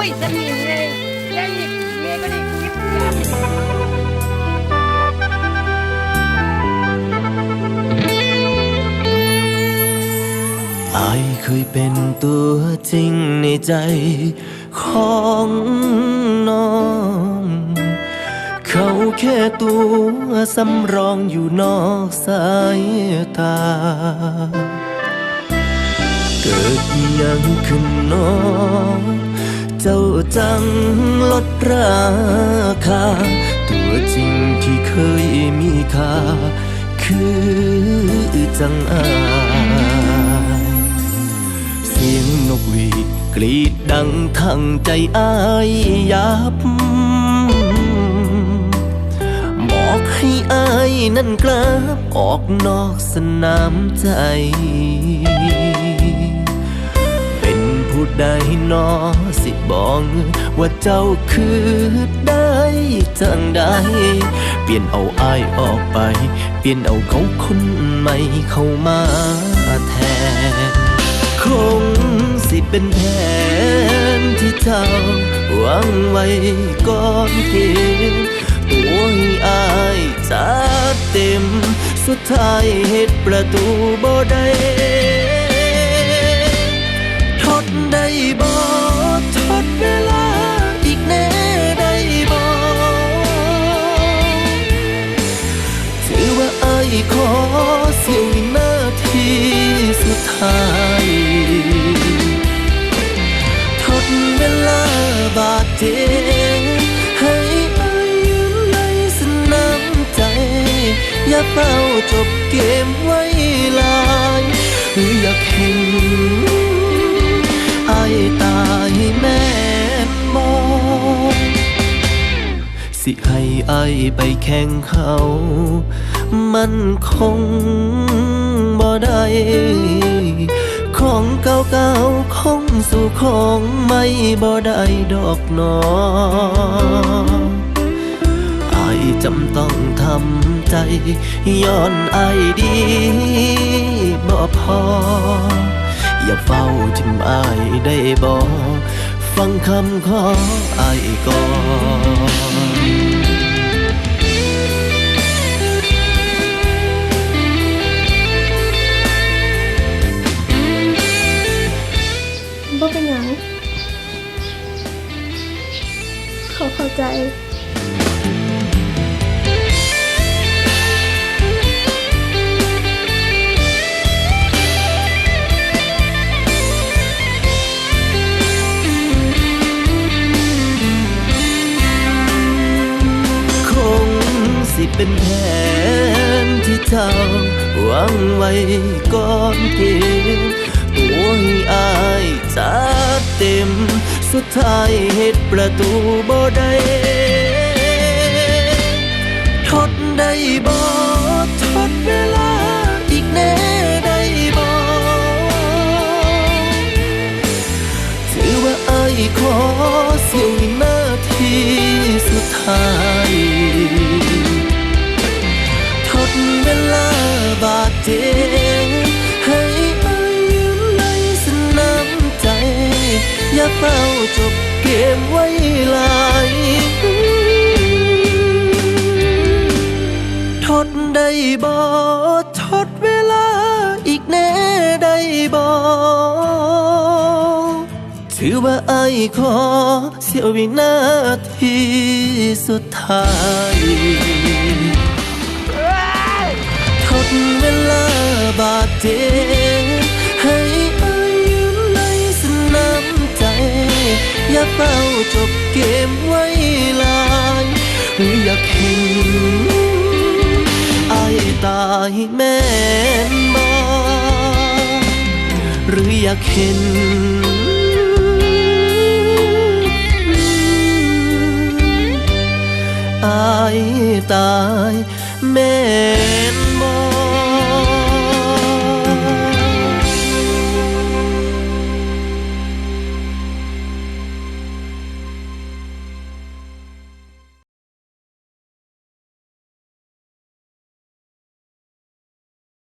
อ้ยจะมีไงยังอีกเมียก็ได้ยิบยับอเคยเป็นตัวจริงในใจของน้อง เขาแค่ตัวสำรองอยู่นอกสายตา เกิดยังขึ้นน้อง เจ้าจังลดราคา ตัวจริงที่เคยมีค่า คือจังอายเสียงนกหวีดกรีดดังทั้งใจอายยับ บอกให้อายนั่นกลับออกนอกสนามใจ ผู้ใดหนอสิบอกว่าเจ้าคือได้จังใดเปลี่ยนเอาอายออกไป เปลี่ยนเอาเขาคนใหม่เข้ามาแทน คงสิเป็นแผนที่เจ้าวังไว้ก่อนเกมตัวให้อายจัดเต็ม สุดท้ายเหตุประตูบ่ได้ทด ได้บ่ทดเวลาอีกแน่ได้บ่ถือว่าไอ้ายขอเสียวินาทีสุดท้ายทดเวลาบาดเจ็บให้ไอ้ายยืนในสนามใจ อย่าเฝ้าจบเกมไว้ สิให้อายไปแข่งเขา มันคงบ่ได้ของเก่าๆคงสู่ของไม่บ่ได้ดอกหนออายจำต้องทำใจ ย้อนอายดีบ่พอ อย่าเฝ้าทิมอได้บ่ ฟังคำขออายก่อน เป็นแผนที่เจ้าวางไว้ก่อนเกมตัวให้อายจัดเต็ม สุดท้ายเหตุประตูบ่ได้ เฝ้าจบเกมไว้หลายทดได้บ่ทดเวลาอีกแน่ได้บ่ถือว่าไอ้ขอเสียวินาทีสุดท้ายทดเวลาบาดเจ็บ เฝ้าจบเกมไว้ลายหรืออยากเห็นไอ้ตายแม่นบ่หรืออยากเห็นอายตายแม่